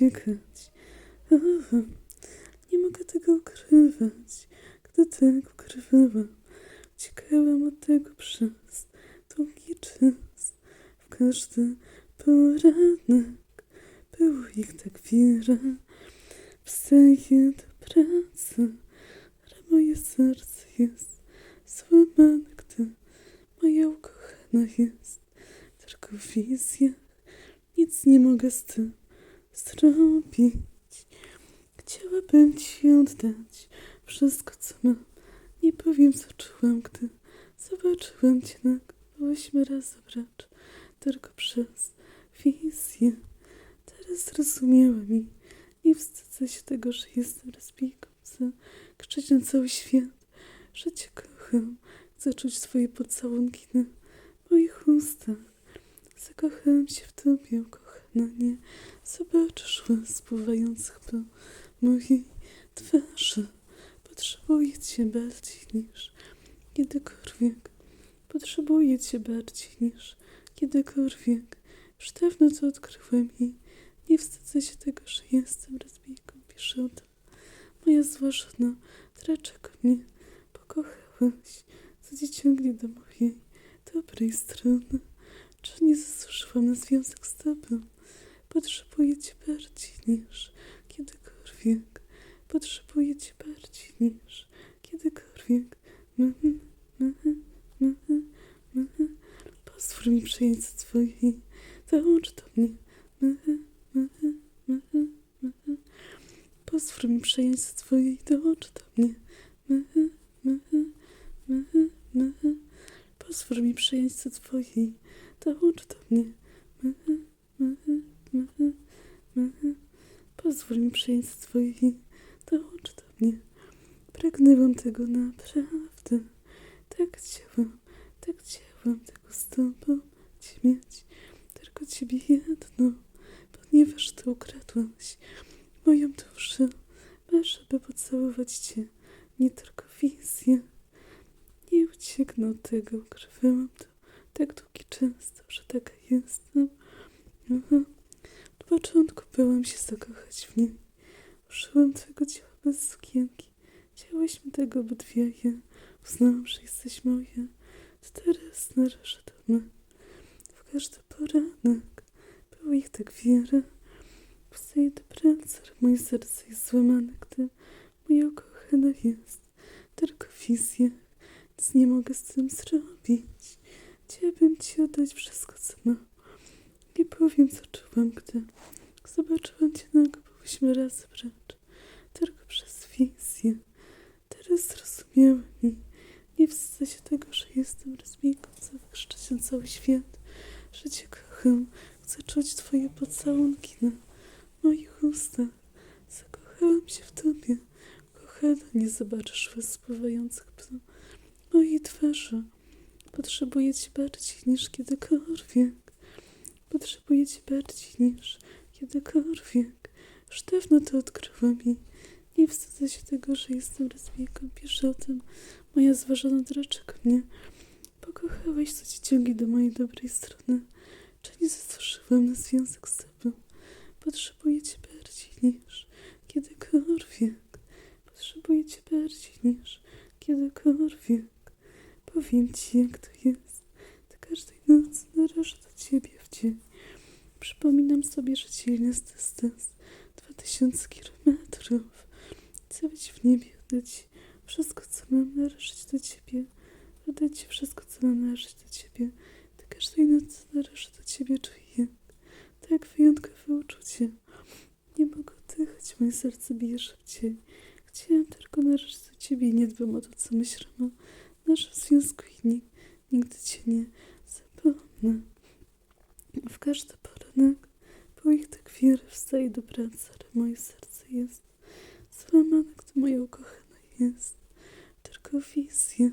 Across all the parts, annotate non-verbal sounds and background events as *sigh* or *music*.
uciekać. *laughs* Nie mogę tego ukrywać. Gdy tak ukrywałam, uciekałam od tego przez długi czas. W każdy poranek było ich tak wiele. Wstaję do pracy, ale moje serce jest złamane, gdy moja ukochana jest tylko w wizjach. Nic nie mogę z tym zrobić. Chciałabym ci oddać wszystko, co mam. Nie powiem, co czułam, gdy zobaczyłam cię nagle. Byłyśmy raz precz, tylko przez wizję. Teraz zrozumiałam i nie wstydzę się tego, że jestem lesbijką. Chcę cały świat, że cię kocham. Chcę czuć twoje pocałunki na moich ustach. Zakochałam się w tobie, ukochana, nie zobaczysz łez pływających po mojej twarzy. Potrzebuję cię bardziej niż kiedykolwiek. Potrzebuję cię bardziej niż kiedykolwiek. Już dawno to odkryłem i nie wstydzę się tego, że jestem lesbijką. Tym. Moja zła żona, dlaczego mnie pokochałeś? Co cię ciągnie do mojej dobrej strony? Czy nie zasłużyłam na związek z tobą? Potrzebuję cię bardziej niż kiedykolwiek. Potrzebuję cię bardziej niż kiedykolwiek. Mhm, mhm, mhm. Pozwól mi przyjąć z twojej, dołącz do mnie. Pozwól mi przyjąć z twojej, dołącz do mnie. Pozwól mi przyjąć z twojej, dołącz do mnie. Pozwól mi przyjąć twojej, dołącz do mnie. Pragnęłam tego naprawdę. Tak chciałam, tak chciałam tego z tobą cię mieć. Tylko ciebie jedną, ponieważ ty ukradłaś moją duszę. Masz, by pocałować cię, nie tylko wizję. Nie ucieknę tego, ukrywałam to tak długi czas, że taka jestem. Należy do mnie. W każdy poranek było ich tak wiele. Pracy, ale moje serce jest złamane, gdy moja ukochana jest tylko w wizjach. Nic nie mogę z tym zrobić. Chciałabym ci oddać wszystko, co mam. Nie powiem, co czułam, gdy zobaczyłam cię nagle, byłyśmy razem precz. Tylko przez wizję. Teraz zrozumiałam i nie wstydzę się tego, że jestem lesbijką. Chcę wykrzyczeć na cały świat, że cię kocham. Chcę czuć twoje pocałunki na moich ustach. Zakochałam się w tobie. Kochana, nie zobaczysz łez spływających po mojej twarzy. Potrzebuję cię bardziej niż kiedykolwiek. Potrzebuję cię bardziej niż kiedykolwiek. Już dawno to odkryłam i nie wstydzę się tego, że jestem lesbijką. Piszę o tym moja zważona dlaczego mnie pokochałeś, co ci ciągnie do mojej dobrej strony. Czy nie zasłużyłam na związek z tobą? Potrzebuję cię bardziej niż kiedykolwiek. Potrzebuję cię bardziej niż kiedykolwiek. Powiem ci, jak to jest. Do każdej nocy należę do ciebie w dzień. Przypominam sobie, że dzień jest dystans 2000 kilometrów. Chcę być w niebie, oddać wszystko, co mam należeć do ciebie. Oddać wszystko, co mam należeć do ciebie. Każdej nocy do ciebie, czuję. Tak wyjątkowe uczucie. Nie mogę oddychać, moje serce bije szybciej. Chciałam tylko do ciebie i nie dbam o to, co myślą o naszym związku i nig- nigdy cię nie zapomnę. W każdy poranek po ich tak wiele wstaję do pracy, ale moje serce jest złamane, gdy moja ukochana jest. Tylko wizja.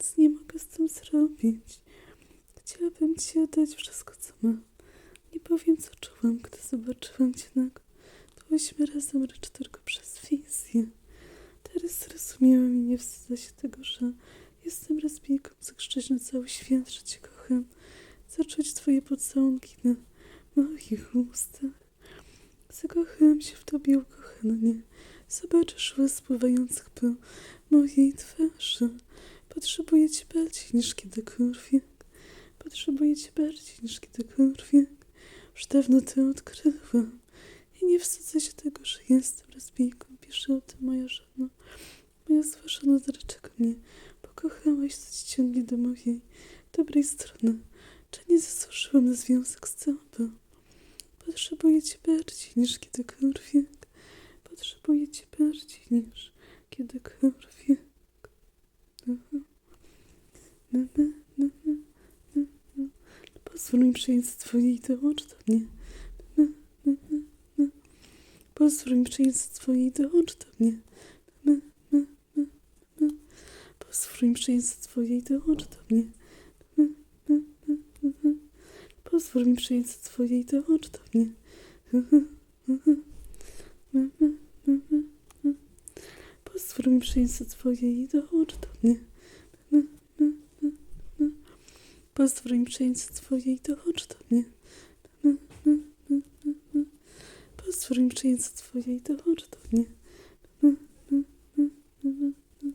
Nic nie mogę z tym zrobić. Chciałabym ci oddać wszystko, co mam. Nie powiem, co czułam, gdy zobaczyłam cię nagle. Byłyśmy razem, lecz tylko przez wizję. Teraz zrozumiałam i nie wstydzę się tego, że jestem lesbijką. Krzyczeć na cały świat, że cię kocham. Zaczuć twoje pocałunki na moich ustach. Zakocham się w tobie, ukochanie. Zobaczysz łez spływających po mojej twarzy. Potrzebuję cię bardziej niż kiedykolwiek. Potrzebuję cię bardziej niż kiedykolwiek. Już dawno to odkryłam. I nie wstydzę się tego, że jestem lesbijką. Pisze o tym moja żona. Moja zła żona, dlaczego mnie pokochałaś, co ci ciągnie do mojej dobrej strony? Czy nie zasłużyłam na związek z tobą? Potrzebuję cię bardziej niż kiedykolwiek. Potrzebuję cię bardziej niż kiedykolwiek. Mhm. Na, na, na, na, na, na. Pozwól mi przyjąć twoje i dołącz do mnie. Na, na, na, na. Pozwól mi przyjąć twoje i dołącz do mnie. Na. Pozwól mi przyjąć twoje i dołącz do mnie. Na. Pozwól mi przyjąć twoje i dołącz do mnie. Pozwól mi i dołącz do mnie. Na, na, na, na. Pozwól mi przyjąć twoje i dołącz do mnie. Na, na, na, na, na. Pozwól mi przyjąć twoje i dołącz do mnie. Na, na, na, na, na,